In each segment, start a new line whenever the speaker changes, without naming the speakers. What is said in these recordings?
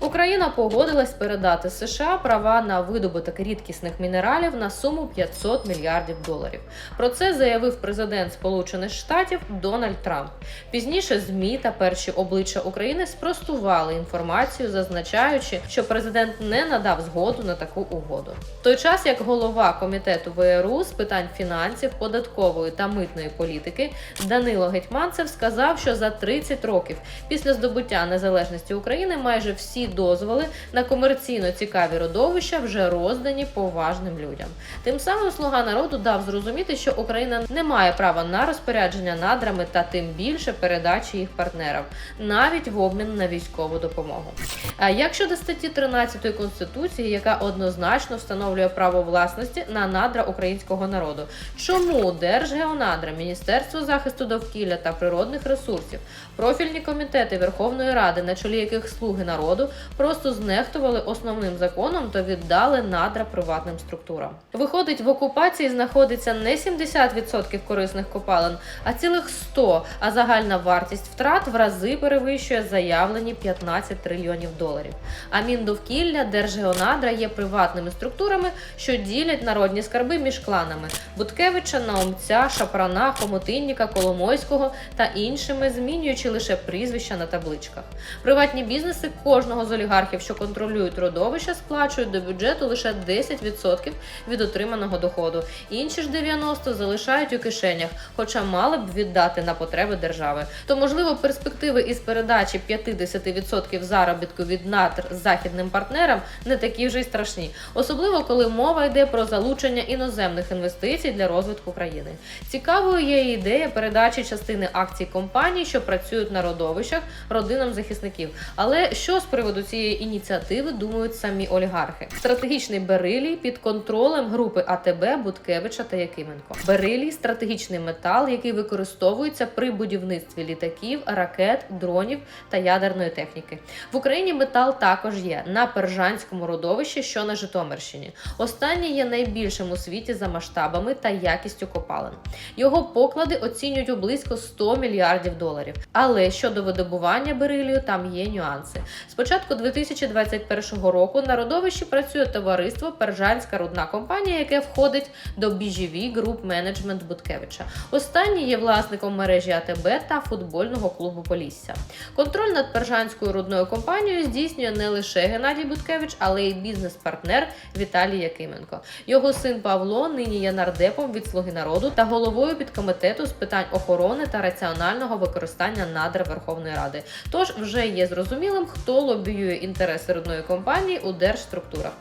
Україна погодилась передати США права на видобуток рідкісних мінералів на суму 500 мільярдів доларів. Про це заявив президент Сполучених Штатів Дональд Трамп. Пізніше ЗМІ та перші обличчя України спростували інформацію, зазначаючи, що президент не надав згоду на таку угоду. В той час як голова комітету ВРУ з питань фінансів, податкової та митної політики Данило Гетьманцев сказав, що за 30 років після здобуття незалежності України майже всі дозволи на комерційно цікаві родовища вже роздані поважним людям. Тим самим слуга народу дав зрозуміти, що Україна не має права на розпорядження надрами та тим більше передачі їх партнерам, навіть в обмін на військову допомогу. А як щодо статті 13 конституції, яка однозначно встановлює право власності на надра українського народу, чому Держгеонадра, Міністерство захисту довкілля та природних ресурсів, профільні комітети Верховної Ради, на чолі яких слуги народу, просто знехтували основним законом та віддали надра приватним структурам. Виходить, в окупації знаходиться не 70% корисних копалин, а цілих 100, а загальна вартість втрат в рази перевищує заявлені 15 трильйонів доларів. А Міндовкілля, Держгеонадра є приватними структурами, що ділять народні скарби між кланами Буткевича, Наумця, Шапрана, Хомотинніка, Коломойського та іншими, змінюючи лише прізвища на табличках. Приватні бізнеси кожного з олігархів, що контролюють родовища, сплачують до бюджету лише 10% від отриманого доходу. Інші ж 90% залишають у кишенях, хоча мали б віддати на потреби держави. То можливо перспективи із передачі 50% заробітку від надр західним партнерам не такі вже й страшні, особливо коли мова йде про залучення іноземних інвестицій для розвитку країни. Цікавою є ідея передачі частини акцій компаній, що працюють на родовищах родинам захисників. Але що з приводу цієї ініціативи думають самі олігархи? Стратегічний берилій під контролем групи АТБ Буткевича та Якименко. Берилій стратегічний метал, який використовується при будівництві літаків, ракет, дронів та ядерної техніки. В Україні метал також є на Пержанському родовищі, що на Житомирщині. Останнє є найбільшим у світі за масштабами та якістю копалин. Його поклади оцінюють у близько 100 мільярдів доларів. Але щодо видобування берилію, там є нюанси. З початку 2021 року на родовищі працює товариство Пержанська рудна компанія, яке входить до BGV Group Management Буткевича. Останній є власником мережі АТБ та футбольного клубу Полісся. Контроль над Пержанською рудною компанією здійснює не лише Геннадій Буткевич, але й бізнес-партнер Віталій Якименко. Його син Павло нині є нардепом від Слуги народу та головою підкомітету з питань охорони та раціонального використання надр Верховної Ради. Тож вже є зрозумілим, хто лобіює інтереси родної компанії у держструктурах.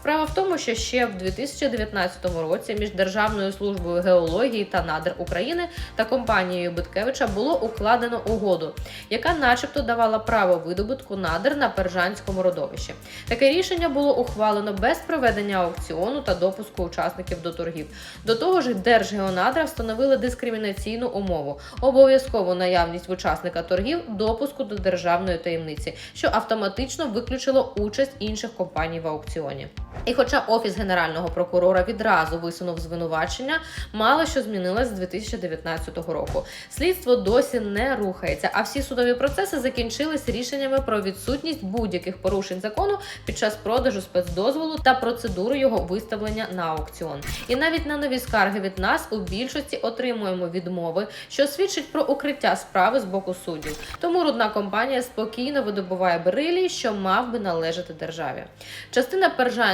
Справа в тому, що ще в 2019 році між Державною службою геології та надр України та компанією Биткевича було укладено угоду, яка, начебто, давала право видобутку надр на Пержанському родовищі. Таке рішення було ухвалено без проведення аукціону та допуску учасників до торгів. До того ж, Держгеонадра встановили дискримінаційну умову обов'язкову наявність в учасника торгів допуску до державної таємниці, що автоматично виключило участь інших компаній в аукціоні. І хоча офіс генерального прокурора відразу висунув звинувачення, мало що змінилось з 2019 року. Слідство досі не рухається, а всі судові процеси закінчились рішеннями про відсутність будь-яких порушень закону під час продажу спецдозволу та процедури його виставлення на аукціон. І навіть на нові скарги від нас у більшості отримуємо відмови, що свідчить про укриття справи з боку суддів. Тому рудна компанія спокійно видобуває берилій, що мав би належати державі. Частина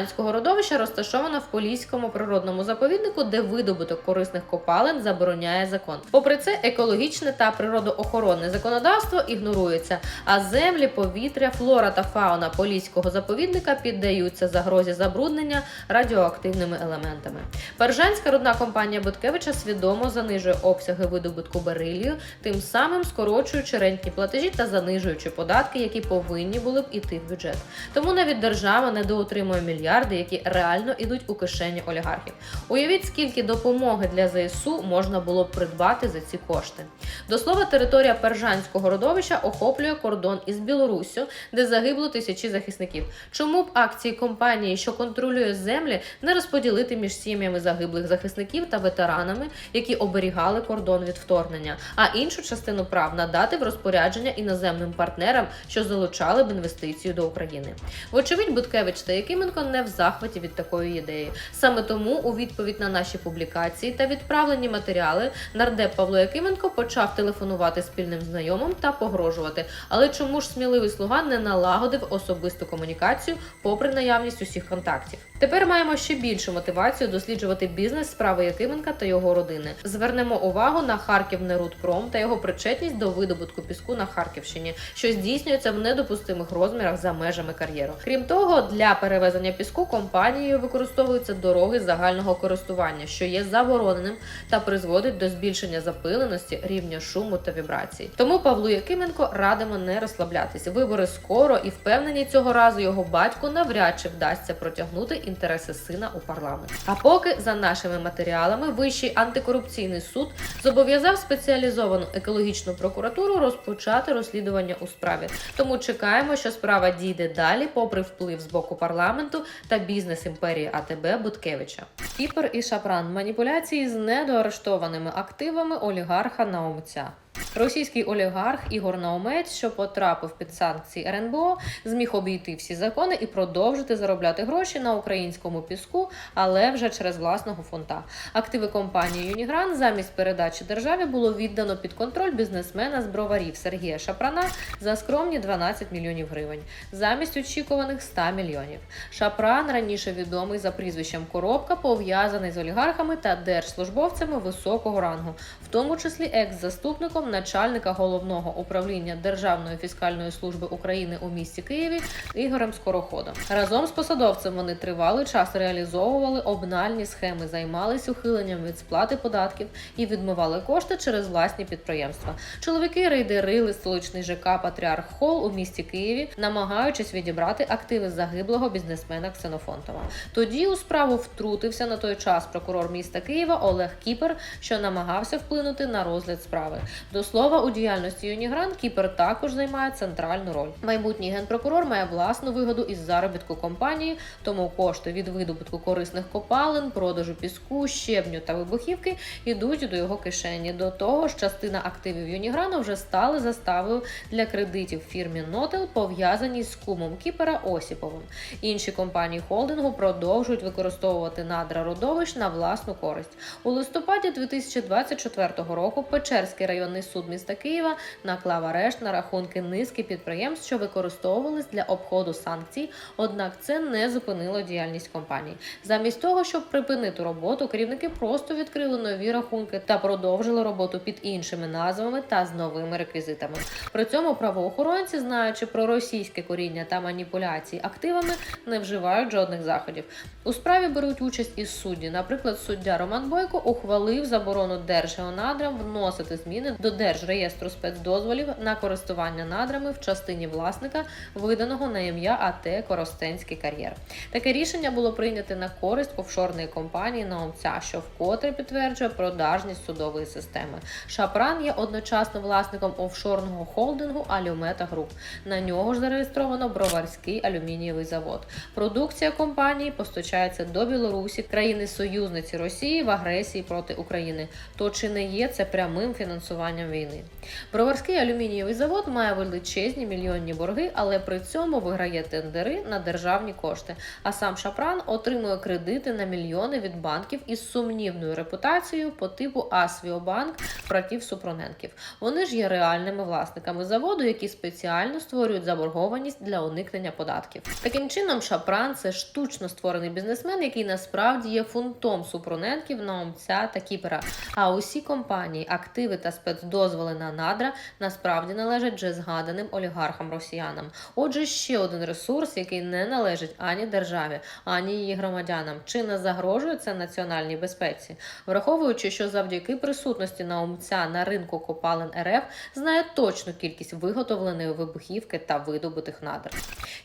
Пержанського родовища розташована в Поліському природному заповіднику, де видобуток корисних копалин забороняє закон. Попри це, екологічне та природоохоронне законодавство ігнорується, а землі, повітря, флора та фауна Поліського заповідника піддаються загрозі забруднення радіоактивними елементами. Пержанська рудна компанія Буткевича свідомо занижує обсяги видобутку берилію, тим самим скорочуючи рентні платежі та занижуючи податки, які повинні були б іти в бюджет. Тому навіть держава недоотримує мільярди мільярди, які реально йдуть у кишені олігархів. Уявіть, скільки допомоги для ЗСУ можна було б придбати за ці кошти. До слова, територія Пержанського родовища охоплює кордон із Білоруссю, де загибло тисячі захисників. Чому б акції компанії, що контролює землі, не розподілити між сім'ями загиблих захисників та ветеранами, які оберігали кордон від вторгнення, а іншу частину прав надати в розпорядження іноземним партнерам, що залучали б інвестицію до України? Вочевидь, Буткевич та Якименко не в захваті від такої ідеї. Саме тому у відповідь на наші публікації та відправлені матеріали нардеп Павло Якименко почав телефонувати спільним знайомим та погрожувати. Але чому ж сміливий слуга не налагодив особисту комунікацію, попри наявність усіх контактів? Тепер маємо ще більшу мотивацію досліджувати бізнес справи Якименка та його родини. Звернемо увагу на Харків Нерудпром та його причетність до видобутку піску на Харківщині, що здійснюється в недопустимих розмірах за межами кар'єру. Крім того, для перевезення піску компанією використовуються дороги загального користування, що є забороненим та призводить до збільшення запиленості, рівня шуму та вібрацій. Тому Павлу Якименко радимо не розслаблятися. Вибори скоро і впевнені цього разу його батьку навряд чи вдасться протягнути інтереси сина у парламент. А поки за нашими матеріалами Вищий антикорупційний суд зобов'язав спеціалізовану екологічну прокуратуру розпочати розслідування у справі. Тому чекаємо, що справа дійде далі, попри вплив з боку парламенту та бізнес імперії АТБ Буткевича. Кіпр і Шапран маніпуляції з недоарештованими активами олігарха Наумця. Російський олігарх Ігор Наумець, що потрапив під санкції РНБО, зміг обійти всі закони і продовжити заробляти гроші на українському піску, але вже через власного фонта. Активи компанії Юнігран замість передачі державі було віддано під контроль бізнесмена з броварів Сергія Шапрана за скромні 12 мільйонів гривень, замість очікуваних 100 мільйонів. Шапран раніше відомий за прізвищем Коробка, пов'язаний з олігархами та держслужбовцями високого рангу, в тому числі екс-заступником начальника головного управління Державної фіскальної служби України у місті Києві Ігорем Скороходом. Разом з посадовцем вони тривалий час реалізовували обнальні схеми, займались ухиленням від сплати податків і відмивали кошти через власні підприємства. Чоловіки рейдерили столичний ЖК Патріарх Хол у місті Києві, намагаючись відібрати активи загиблого бізнесмена Ксенофонтова. Тоді у справу втрутився на той час прокурор міста Києва Олег Кіпер, що намагався вплинути на розгляд справи. До слова, у діяльності Юнігран Кіпер також займає центральну роль. Майбутній генпрокурор має власну вигоду із заробітку компанії, тому кошти від видобутку корисних копалин, продажу піску, щебню та вибухівки йдуть до його кишені. До того ж, частина активів Юніграну вже стали заставою для кредитів фірмі Нотел, пов'язаній з кумом Кіпера Осіповим. Інші компанії холдингу продовжують використовувати надра родовищ на власну користь. У листопаді 2024 року Печерський районний суд міста Києва наклав арешт на рахунки низки підприємств, що використовувались для обходу санкцій. Однак це не зупинило діяльність компаній. Замість того, щоб припинити роботу, керівники просто відкрили нові рахунки та продовжили роботу під іншими назвами та з новими реквізитами. При цьому правоохоронці, знаючи про російське коріння та маніпуляції активами, не вживають жодних заходів. У справі беруть участь і судді. Наприклад, суддя Роман Бойко ухвалив заборону Держгеонадрам вносити зміни до Держреєстру спецдозволів на користування надрами в частині власника, виданого на ім'я АТ Коростенський кар'єр. Таке рішення було прийнято на користь офшорної компанії Наумця, що вкотре підтверджує продажність судової системи. Шапран є одночасно власником офшорного холдингу Алюмета Груп. На нього ж зареєстровано Броварський алюмінієвий завод. Продукція компанії постачається до Білорусі, країни-союзниці Росії в агресії проти України. То чи не є це прямим фінансуванням війни? Броварський алюмінієвий завод має величезні мільйонні борги, але при цьому виграє тендери на державні кошти. А сам Шапран отримує кредити на мільйони від банків із сумнівною репутацією по типу Асвіобанк братів Супроненків. Вони ж є реальними власниками заводу, які спеціально створюють заборгованість для уникнення податків. Таким чином, Шапран це штучно створений бізнесмен, який насправді є фунтом Супроненків, Наумця та Кіпера. А усі компанії, активи та спецдозволи дозволи на надра насправді належать вже згаданим олігархам росіянам. Отже, ще один ресурс, який не належить ані державі, ані її громадянам, чи не загрожує це національній безпеці, враховуючи, що завдяки присутності наумця на ринку копалин РФ знає точну кількість виготовленої вибухівки та видобутих надр.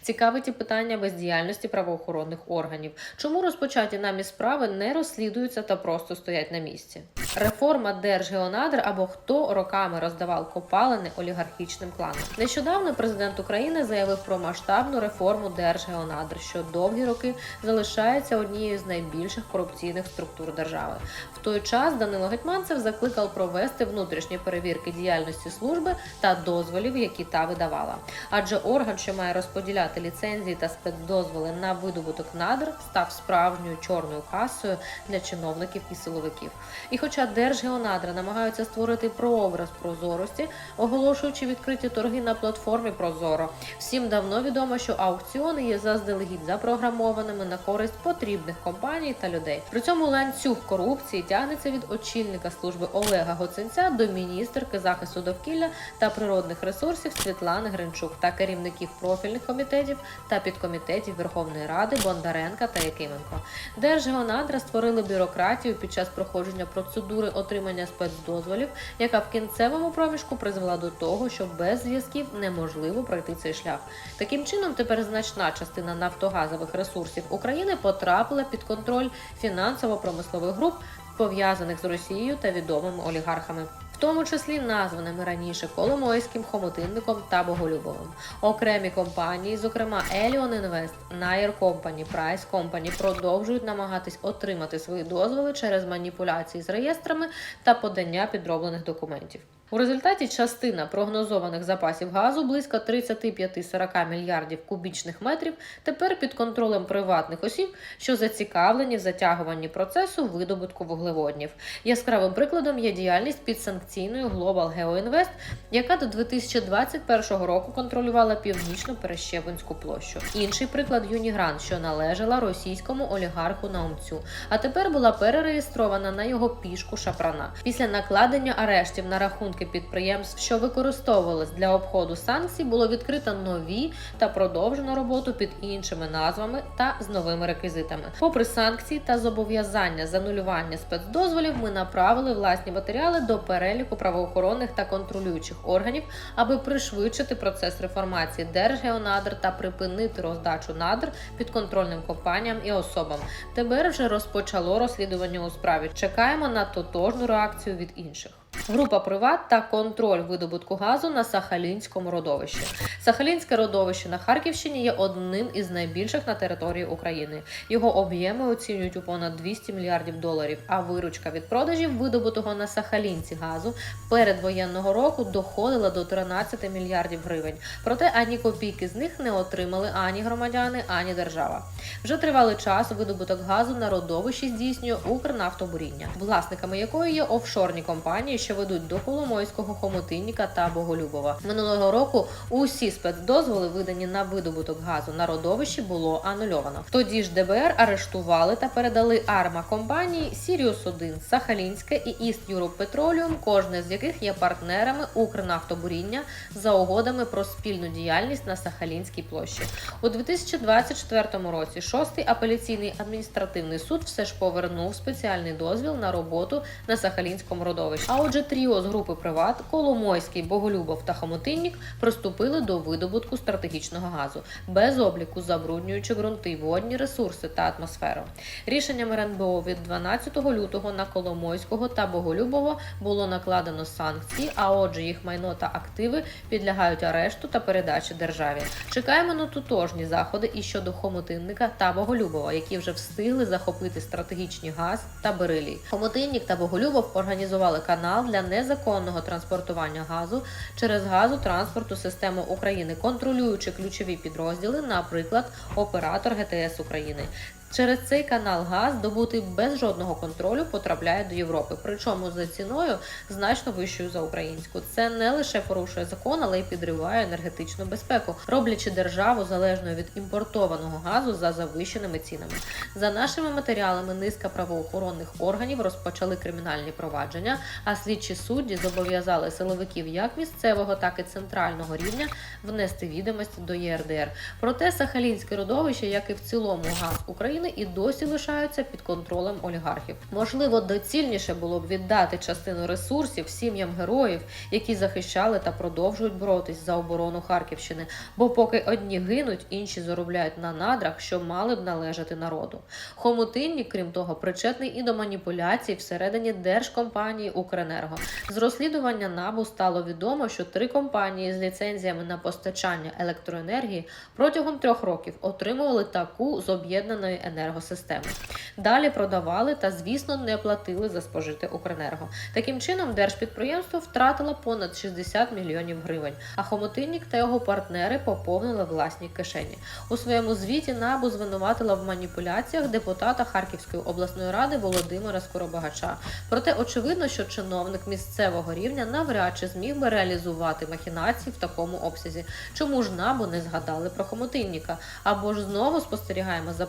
Цікавить і питання бездіяльності правоохоронних органів. Чому розпочаті нами справи не розслідуються та просто стоять на місці? Реформа Держгеонадр або хто роками роздавав копалини олігархічним кланам. Нещодавно президент України заявив про масштабну реформу Держгеонадр, що довгі роки залишається однією з найбільших корупційних структур держави. В той час Данило Гетманцев закликав провести внутрішні перевірки діяльності служби та дозволів, які та видавала. Адже орган, що має розподіляти ліцензії та спецдозволи на видобуток надр, став справжньою чорною касою для чиновників і силовиків. І хоча Держгеонадра намагаються створити прообраз прозорості, оголошуючи відкриті торги на платформі Прозоро, всім давно відомо, що аукціони є заздалегідь запрограмованими на користь потрібних компаній та людей. При цьому ланцюг корупції тягнеться від очільника служби Олега Гоценця до міністерки захисту довкілля та природних ресурсів Світлани Гринчук та керівників профільних комітетів та підкомітетів Верховної Ради Бондаренка та Якименко. Держгеонадра створили бюрократію під час проходження процедури отримання спецдозволів, яка кінцевому проміжку призвела до того, що без зв'язків неможливо пройти цей шлях. Таким чином, тепер значна частина нафтогазових ресурсів України потрапила під контроль фінансово-промислових груп, пов'язаних з Росією та відомими олігархами. Тому числі названими раніше Коломойським, Хомутинником та Боголюбовим. Окремі компанії, зокрема Elion Invest, Nair Company, Price Company, продовжують намагатись отримати свої дозволи через маніпуляції з реєстрами та подання підроблених документів. У результаті частина прогнозованих запасів газу близько 35-40 мільярдів кубічних метрів тепер під контролем приватних осіб, що зацікавлені в затягуванні процесу видобутку вуглеводнів. Яскравим прикладом є діяльність підсанкційної Global GeoInvest, яка до 2021 року контролювала північну Перещевинську площу. Інший приклад Юнігран, що належала російському олігарху Наумцю, а тепер була перереєстрована на його пішку Шапрана. Після накладення арештів на рахунки підприємств, що використовувались для обходу санкцій, було відкрито нові та продовжено роботу під іншими назвами та з новими реквізитами. Попри санкції та зобов'язання з анулювання спецдозволів, ми направили власні матеріали до переліку правоохоронних та контролюючих органів, аби пришвидшити процес реформації Держгеонадр та припинити роздачу надр підконтрольним компаніям і особам. Тепер вже розпочало розслідування у справі. Чекаємо на тотожну реакцію від інших. Група Приват та контроль видобутку газу на Сахалінському родовищі. Сахалінське родовище на Харківщині є одним із найбільших на території України. Його об'єми оцінюють у понад 200 мільярдів доларів. А виручка від продажів видобутого на Сахалінці газу передвоєнного року доходила до 13 мільярдів гривень. Проте ані копійки з них не отримали ані громадяни, ані держава. Вже тривалий час видобуток газу на родовищі здійснює Укрнафтобуріння, власниками якої є офшорні компанії, що ведуть до Коломойського, Хомутинніка та Боголюбова. Минулого року усі спецдозволи, видані на видобуток газу на родовищі, було анульовано. Тоді ж ДБР арештували та передали арма компанії Сіріус 1 Сахалінське і East Europe Petroleum, кожне з яких є партнерами Укрнафтобуріння за угодами про спільну діяльність на Сахалінській площі. У 2024 році шостий апеляційний адміністративний суд все ж повернув спеціальний дозвіл на роботу на Сахалінському родовищі. А отже, тріо з групи Приват, Коломойський, Боголюбов та Хомутиннік приступили до видобутку стратегічного газу без обліку, забруднюючи ґрунти, водні ресурси та атмосферу. Рішенням РНБО від 12 лютого на Коломойського та Боголюбова було накладено санкції, а отже, їх майно та активи підлягають арешту та передачі державі. Чекаємо на тотожні заходи і щодо Хомутинника та Боголюбова, які вже встигли захопити стратегічні газ та берилій. Хомутинник та Боголюбов організували канал для незаконного транспортування газу через газотранспорту систему України, контролюючи ключові підрозділи, наприклад, оператор ГТС України. Через цей канал газ, добутий без жодного контролю, потрапляє до Європи, причому за ціною значно вищою за українську. Це не лише порушує закон, але й підриває енергетичну безпеку, роблячи державу залежною від імпортованого газу за завищеними цінами. За нашими матеріалами, низка правоохоронних органів розпочали кримінальні провадження, а слідчі судді зобов'язали силовиків як місцевого, так і центрального рівня внести відомості до ЄРДР. Проте Сахалінське родовище, як і в цілому газ України, і досі лишаються під контролем олігархів. Можливо, доцільніше було б віддати частину ресурсів сім'ям героїв, які захищали та продовжують боротись за оборону Харківщини. Бо поки одні гинуть, інші заробляють на надрах, що мали б належати народу. Хомутинник, крім того, причетний і до маніпуляцій всередині держкомпанії Укренерго. З розслідування НАБУ стало відомо, що три компанії з ліцензіями на постачання електроенергії протягом трьох років отримували таку з об'єднаної енергосистеми. Далі продавали та, звісно, не платили за спожите Укренерго. Таким чином, держпідприємство втратило понад 60 мільйонів гривень, а Хомотинник та його партнери поповнили власні кишені. У своєму звіті НАБУ звинуватила в маніпуляціях депутата Харківської обласної ради Володимира Скоробагача. Проте очевидно, що чиновник місцевого рівня навряд чи зміг би реалізувати махінації в такому обсязі. Чому ж НАБУ не згадали про Хомотинніка? Або ж знову спостерігаємо за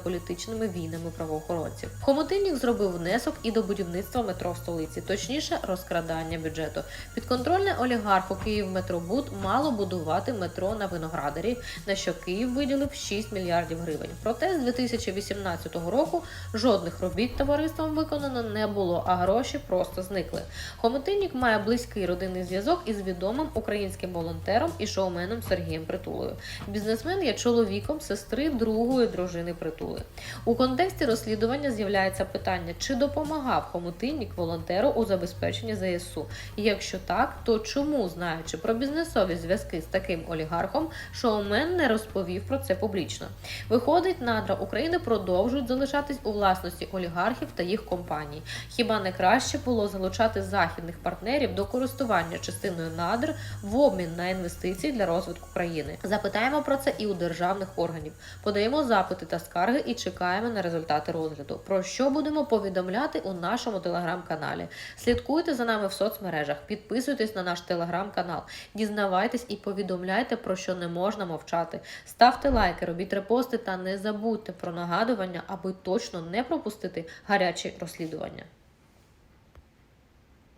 політичними війнами правоохоронців. Хомотиннік зробив внесок і до будівництва метро в столиці, точніше розкрадання бюджету. Підконтрольне олігарху Київметробуд мало будувати метро на виноградарі, на що Київ виділив 6 мільярдів гривень. Проте з 2018 року жодних робіт товариством виконано не було, а гроші просто зникли. Хомотинник має близький родинний зв'язок із відомим українським волонтером і шоуменом Сергієм Притулою. Бізнесмен є чоловіком сестри другої дружини Притули. У контексті розслідування з'являється питання, чи допомагав Хомутинник волонтеру у забезпеченні ЗСУ. І якщо так, то чому, знаючи про бізнесові зв'язки з таким олігархом, шоумен не розповів про це публічно? Виходить, надра України продовжують залишатись у власності олігархів та їх компаній. Хіба не краще було залучати західних партнерів до користування частиною надр в обмін на інвестиції для розвитку країни? Запитаємо про це і у державних органів. Подаємо запити та скарги і чекаємо на результати розгляду. Про що будемо повідомляти у нашому телеграм-каналі. Слідкуйте за нами в соцмережах, підписуйтесь на наш телеграм-канал, дізнавайтесь і повідомляйте, про що не можна мовчати. Ставте лайки, робіть репости та не забудьте про нагадування, аби точно не пропустити гарячі розслідування.